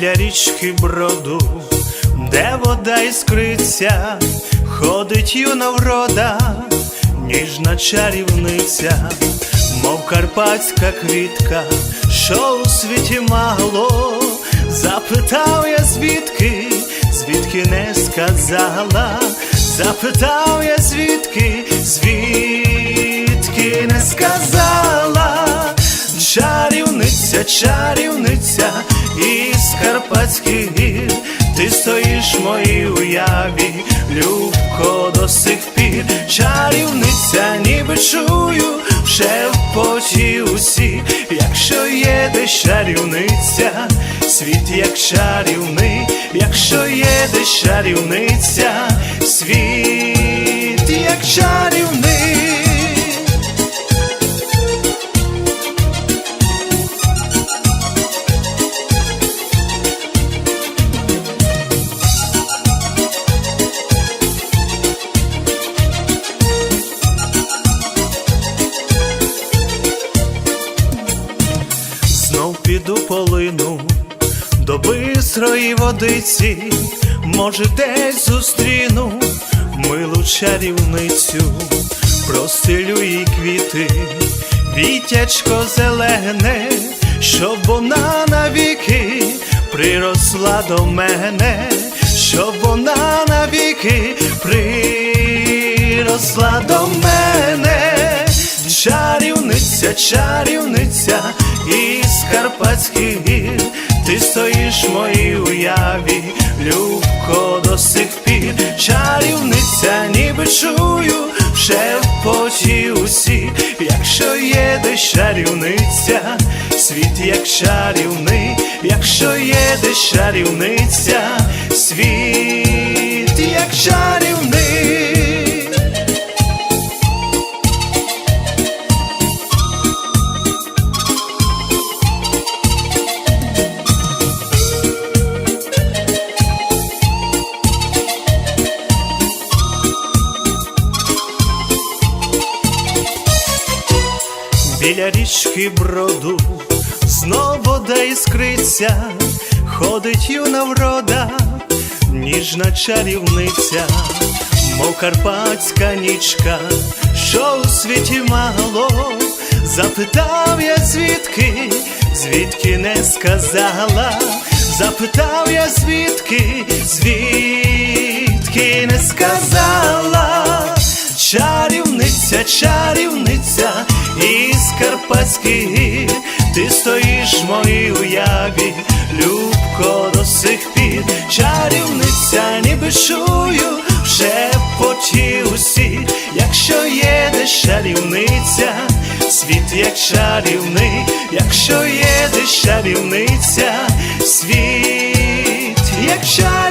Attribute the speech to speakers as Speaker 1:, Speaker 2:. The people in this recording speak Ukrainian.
Speaker 1: біля річки броду, де вода іскриться, ходить юна врода, ніжна чарівниця, мов карпатська квітка, що у світі мало, запитав я звідки, звідки не сказала, запитав я звідки, звідки не сказала. Чарівниця, чарівниця Карпатських гір, ти стоїш в моїй уяві, любко до сих пір, чарівниця, ніби чую, вже в поті усі, якщо є десь чарівниця, світ як чарівний, якщо є чарівниця, світ як чарівний. Знов піду полину. До бистрої водиці, може, десь зустріну милу чарівницю, простелю їй квіти, вітячко зелене, щоб вона навіки приросла до мене, щоб вона навіки приросла до мене. Чарівниця, чарівниця із Карпатських гір, ти стоїш в моїй уяві, любко до сих пір, чарівниця, ніби чую, в поті усі, якщо є десь чарівниця, світ як чарівний, якщо є десь чарівниця, світ Біля річки броду. Знов вода іскриться, ходить юна врода, ніжна чарівниця, мов карпатська нічка, що у світі мало, запитав я звідки, звідки не сказала, запитав я звідки, звідки не сказала. Чарівниця, чарівниця із Карпатських ти стоїш в моїй уяві, любко до сих пір, чарівниця, ніби чую, вже в поті усі, якщо є десь чарівниця, світ як чарівний, якщо є десь чарівниця, світ як чарівний.